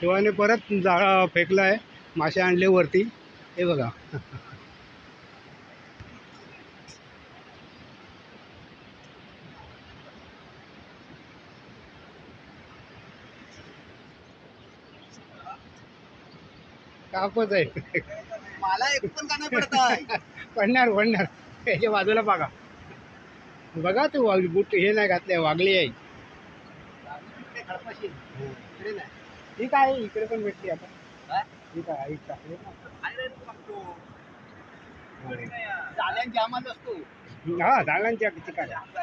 शिवाने परत जाळा फेकला आहे मासे आणले वरती. हे बघा. कापच आहे. मला एक पण का नाही पडत पडणार पडणार. त्याच्या बाजूला बघा. बघा तू बूट हे नाही घातले वागली आहे. ठीक आहे इकडे पण भेटली आता? ठीक आहे ऐक टाकले ना. काय रे तू बघतो? जाल्यांची आम्हाला असतो. हा झाडांच्या ठीक आहे. आमचा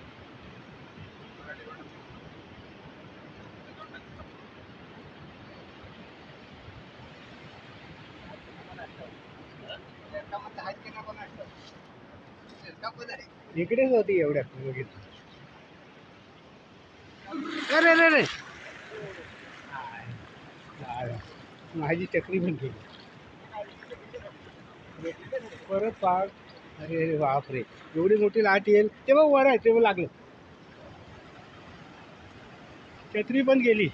इकडेच होती एवढ्या बघितलं अरे रे रे माझी चक्री पण केली. परत पाग अरे अरे बापरे. एवढी मोठी लाट येईल ते बघ वर आहे तेव्हा लागलं. छत्री पण गेली